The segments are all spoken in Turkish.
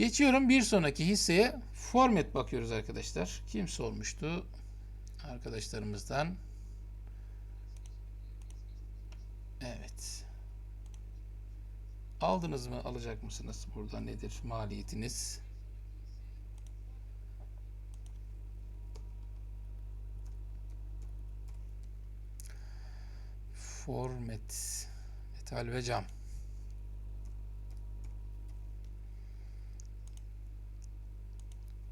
Geçiyorum bir sonraki hisseye format bakıyoruz arkadaşlar. Kim sormuştu? Arkadaşlarımızdan. Evet. Aldınız mı? Alacak mısınız? Burada nedir maliyetiniz? Format. Metal ve cam.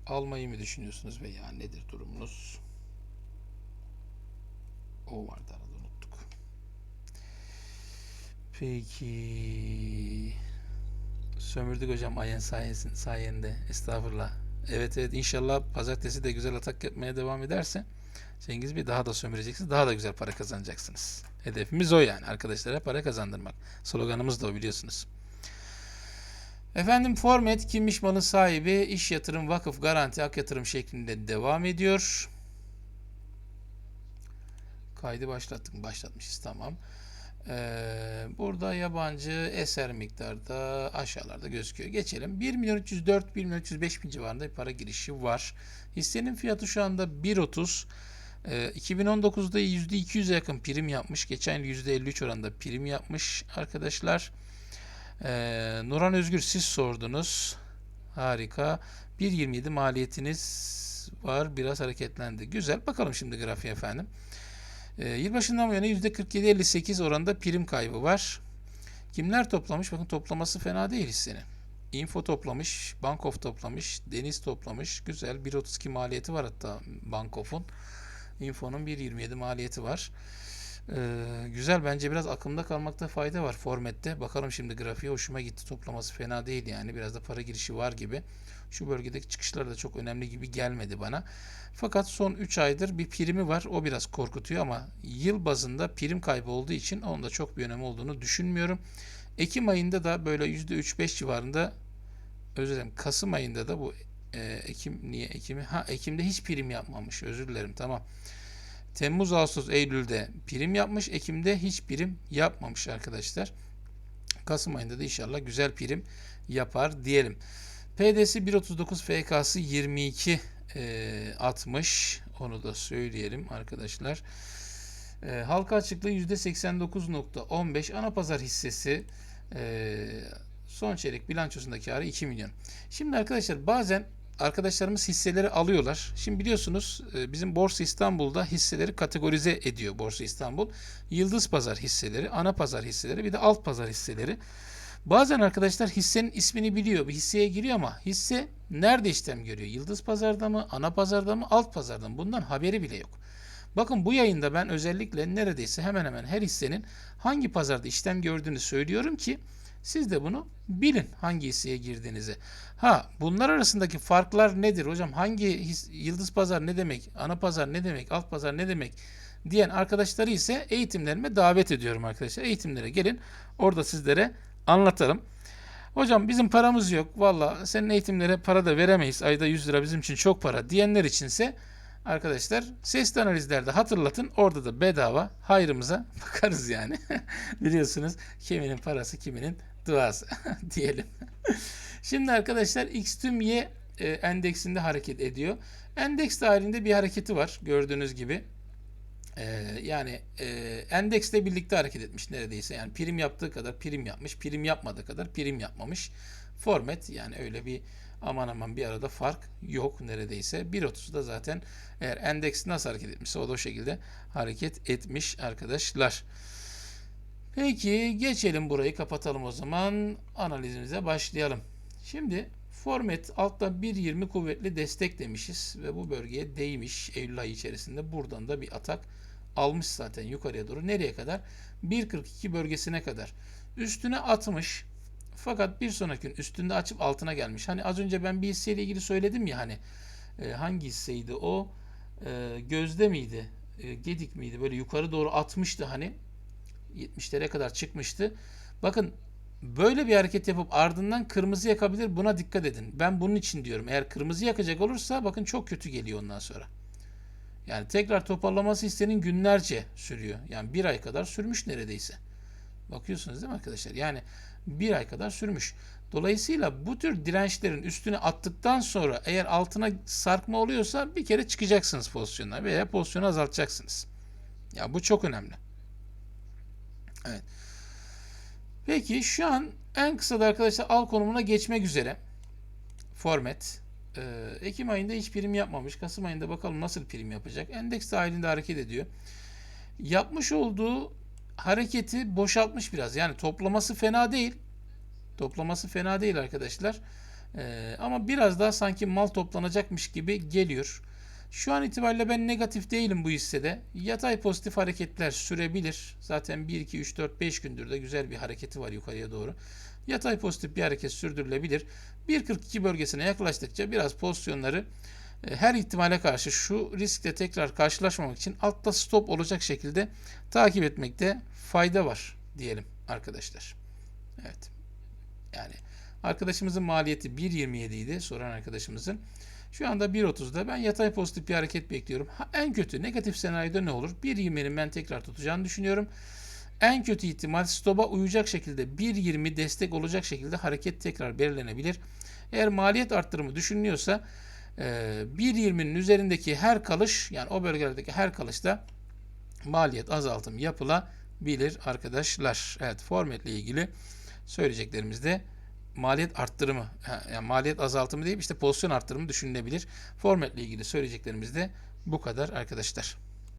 Almayı mı düşünüyorsunuz veya nedir durumunuz? O vardı arada unuttuk. Peki. Sömürdük hocam ayın sayesin, sayende. Estağfurullah. Evet evet inşallah pazartesi de güzel atak yapmaya devam ederse Cengiz Bey daha da sömüreceksiniz. Daha da güzel para kazanacaksınız. Hedefimiz o yani. Arkadaşlara para kazandırmak. Sloganımız da o biliyorsunuz. Efendim format kimmiş malın sahibi iş yatırım vakıf garanti ak yatırım şeklinde devam ediyor. Kaydı başlattık mı? Başlatmışız tamam. Ee, burada yabancı eser miktarda aşağılarda gözüküyor. Geçelim. 1 milyon 304 1 milyon 305 bin civarında bir para girişi var. Hissenin fiyatı şu anda 1.30. Ee, 2019'da %200'e yakın prim yapmış. Geçen yıl %53 oranında prim yapmış arkadaşlar. Ee, Nuran Özgür siz sordunuz. Harika. 1.27 maliyetiniz var. Biraz hareketlendi. Güzel. Bakalım şimdi grafiğe efendim. Ee, yılbaşından bu yana %47-58 oranında prim kaybı var. Kimler toplamış? Bakın toplaması fena değil hissenin. Info toplamış, Bankof toplamış, Deniz toplamış. Güzel. 1.32 maliyeti var hatta Bankof'un. Info'nun 1.27 maliyeti var. Ee, güzel bence biraz akımda kalmakta fayda var formatte. Bakalım şimdi grafiğe hoşuma gitti. Toplaması fena değil yani. Biraz da para girişi var gibi. Şu bölgedeki çıkışlar da çok önemli gibi gelmedi bana. Fakat son 3 aydır bir primi var. O biraz korkutuyor ama yıl bazında prim kaybı olduğu için onun da çok bir önemi olduğunu düşünmüyorum. Ekim ayında da böyle %3-5 civarında özür dilerim Kasım ayında da bu e, Ekim niye Ekim'i? Ha Ekim'de hiç prim yapmamış. Özür dilerim. Tamam. Temmuz, Ağustos, Eylül'de prim yapmış. Ekim'de hiç prim yapmamış arkadaşlar. Kasım ayında da inşallah güzel prim yapar diyelim. PD'si 1.39, FK'sı 22 e, 60. Onu da söyleyelim arkadaşlar. E, halka açıklığı %89.15. Ana pazar hissesi e, son çeyrek bilançosundaki karı 2 milyon. Şimdi arkadaşlar bazen arkadaşlarımız hisseleri alıyorlar. Şimdi biliyorsunuz e, bizim Borsa İstanbul'da hisseleri kategorize ediyor Borsa İstanbul. Yıldız pazar hisseleri, ana pazar hisseleri bir de alt pazar hisseleri. Bazen arkadaşlar hissenin ismini biliyor. Bir hisseye giriyor ama hisse nerede işlem görüyor? Yıldız pazarda mı, ana pazarda mı, alt pazarda mı? Bundan haberi bile yok. Bakın bu yayında ben özellikle neredeyse hemen hemen her hissenin hangi pazarda işlem gördüğünü söylüyorum ki siz de bunu bilin hangi hisseye girdiğinizi. Ha bunlar arasındaki farklar nedir hocam? Hangi his, yıldız pazar ne demek? Ana pazar ne demek? Alt pazar ne demek? diyen arkadaşları ise eğitimlerime davet ediyorum arkadaşlar. Eğitimlere gelin. Orada sizlere anlatalım. Hocam bizim paramız yok. Valla senin eğitimlere para da veremeyiz. Ayda 100 lira bizim için çok para diyenler içinse arkadaşlar sesli analizlerde hatırlatın. Orada da bedava hayrımıza bakarız yani. Biliyorsunuz kiminin parası kiminin duası diyelim. Şimdi arkadaşlar X tüm Y e, endeksinde hareket ediyor. Endeks dahilinde bir hareketi var gördüğünüz gibi. Ee, yani e, endeksle birlikte hareket etmiş neredeyse. Yani prim yaptığı kadar prim yapmış, prim yapmadığı kadar prim yapmamış. Format yani öyle bir aman aman bir arada fark yok neredeyse. 1.30'da zaten eğer endeks nasıl hareket etmişse o da o şekilde hareket etmiş arkadaşlar. Peki geçelim burayı kapatalım o zaman analizimize başlayalım. Şimdi format altta 1.20 kuvvetli destek demişiz ve bu bölgeye değmiş Eylül ayı içerisinde. Buradan da bir atak almış zaten yukarıya doğru. Nereye kadar? 1.42 bölgesine kadar. Üstüne atmış. Fakat bir sonraki gün üstünde açıp altına gelmiş. Hani az önce ben bir hisseyle ilgili söyledim ya hani e, hangi hisseydi o? E, gözde miydi? E, gedik miydi? Böyle yukarı doğru atmıştı hani. 70'lere kadar çıkmıştı. Bakın böyle bir hareket yapıp ardından kırmızı yakabilir. Buna dikkat edin. Ben bunun için diyorum. Eğer kırmızı yakacak olursa bakın çok kötü geliyor ondan sonra. Yani tekrar toparlaması hissenin günlerce sürüyor. Yani bir ay kadar sürmüş neredeyse. Bakıyorsunuz değil mi arkadaşlar? Yani bir ay kadar sürmüş. Dolayısıyla bu tür dirençlerin üstüne attıktan sonra eğer altına sarkma oluyorsa bir kere çıkacaksınız pozisyondan veya pozisyonu azaltacaksınız. Ya bu çok önemli. Evet. Peki şu an en kısa da arkadaşlar al konumuna geçmek üzere. Format. Ee, Ekim ayında hiç prim yapmamış. Kasım ayında bakalım nasıl prim yapacak. Endeks dahilinde hareket ediyor. Yapmış olduğu hareketi boşaltmış biraz. Yani toplaması fena değil. Toplaması fena değil arkadaşlar. Ee, ama biraz daha sanki mal toplanacakmış gibi geliyor. Şu an itibariyle ben negatif değilim bu hissede. Yatay pozitif hareketler sürebilir. Zaten 1, 2, 3, 4, 5 gündür de güzel bir hareketi var yukarıya doğru. Yatay pozitif bir hareket sürdürülebilir. 1.42 bölgesine yaklaştıkça biraz pozisyonları e, her ihtimale karşı şu riskle tekrar karşılaşmamak için altta stop olacak şekilde takip etmekte fayda var diyelim arkadaşlar. Evet. Yani arkadaşımızın maliyeti 1.27 idi soran arkadaşımızın. Şu anda 1.30'da ben yatay pozitif bir hareket bekliyorum. Ha, en kötü negatif senaryoda ne olur? 1.20'nin ben tekrar tutacağını düşünüyorum. En kötü ihtimal stopa uyacak şekilde 1.20 destek olacak şekilde hareket tekrar belirlenebilir. Eğer maliyet arttırımı düşünülüyorsa 1.20'nin üzerindeki her kalış yani o bölgelerdeki her kalışta maliyet azaltım yapılabilir arkadaşlar. Evet formatle ilgili söyleyeceklerimiz de maliyet arttırımı yani maliyet azaltımı değil işte pozisyon arttırımı düşünülebilir. Formatle ilgili söyleyeceklerimiz de bu kadar arkadaşlar.